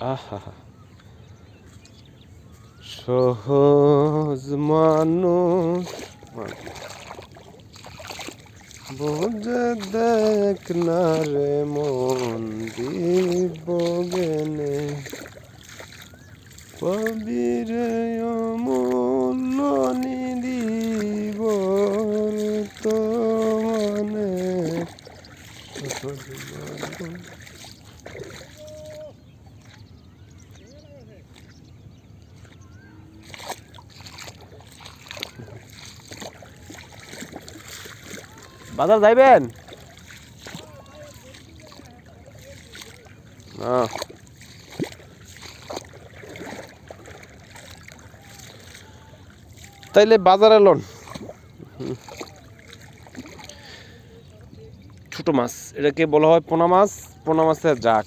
আহা। সহজ মানুষ। বুঝে দেখ না রে মন দিব গেনে। কবিরে অমূল্য নিদিব তো মানে। সহজ মানুষ বাজার যাইবেন? তাইলে বাজারে লন। ছোট মাছ, এটাকে বলা হয় পোনা মাছ। পোনা মাছের জাক।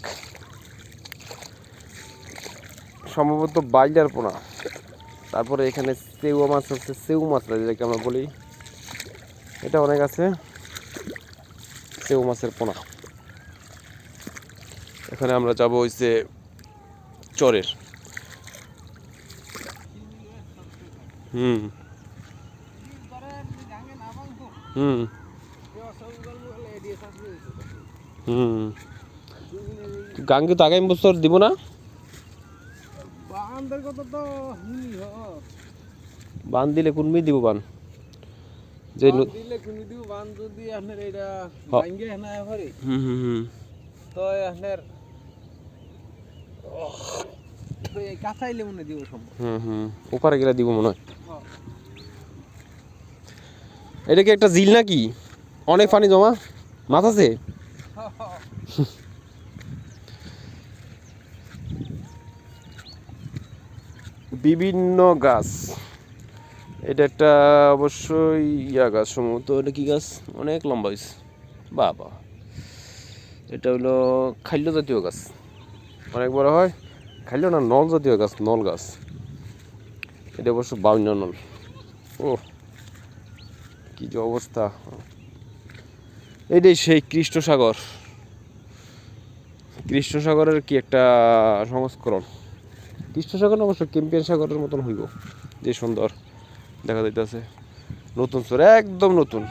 সম্ভবত বাইলার পোনা। তারপরে এখানে সেউ মাছ আছে, সেউ মাছ যেটাকে আমরা বলি। এটা অনেক আছে। সেউ মাছের পোনা। এখানে আমরা যাব ওই যে চরের। হুম। হুম। হুম। গাঙ্গে তো আগামী বছর দিব না? বান দিলে কোনমি দিব বান? যে মনে ওপারে গেলে দিব মনে হয়। এটা কি একটা জিল নাকি? অনেক পানি জমা। মাছ আছে? বিভিন্ন গাছ। এটা একটা অবশ্যই ইয়া গাছ সম্ভবত। এটা কি গাছ? অনেক লম্বা হয়েছে বাবা। এটা হলো খাল্য জাতীয় গাছ। অনেক বড় হয়। খাল্য না নল জাতীয় গাছ? নল গাছ। এটা অবশ্য বাউন্ন নল। ও কি যে অবস্থা। এটাই সেই কৃষ্ণসাগর। কৃষ্ণসাগরের কি একটা সংস্করণ? কৃষ্ণসাগর অবশ্য ক্যাম্পিয়ান সাগরের মতন হইব। যে সুন্দর। দেখা যাইতেছে। নতুন চর একদম নতুন।